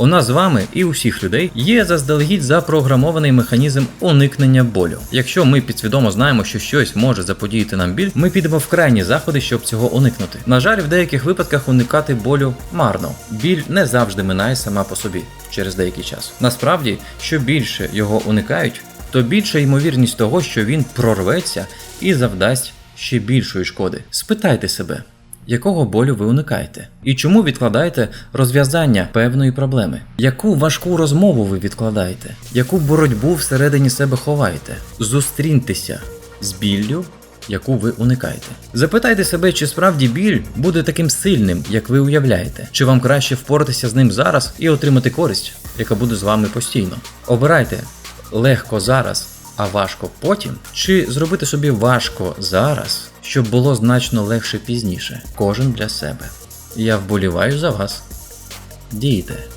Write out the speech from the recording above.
У нас з вами і у всіх людей є заздалегідь запрограмований механізм уникнення болю. Якщо ми підсвідомо знаємо, що щось може заподіяти нам біль, ми підемо в крайні заходи, щоб цього уникнути. На жаль, в деяких випадках уникати болю марно. Біль не завжди минає сама по собі через деякий час. Насправді, що більше його уникають, то більша ймовірність того, що він прорветься і завдасть ще більшої шкоди. Спитайте себе, якого болю ви уникаєте? І чому відкладаєте розв'язання певної проблеми? Яку важку розмову ви відкладаєте? Яку боротьбу всередині себе ховаєте? Зустріньтеся з біллю, яку ви уникаєте. Запитайте себе, чи справді біль буде таким сильним, як ви уявляєте, чи вам краще впоратися з ним зараз і отримати користь, яка буде з вами постійно. Обирайте легко зараз, а важко потім, чи зробити собі важко зараз, щоб було значно легше пізніше. Кожен для себе. Я вболіваю за вас. Дійте.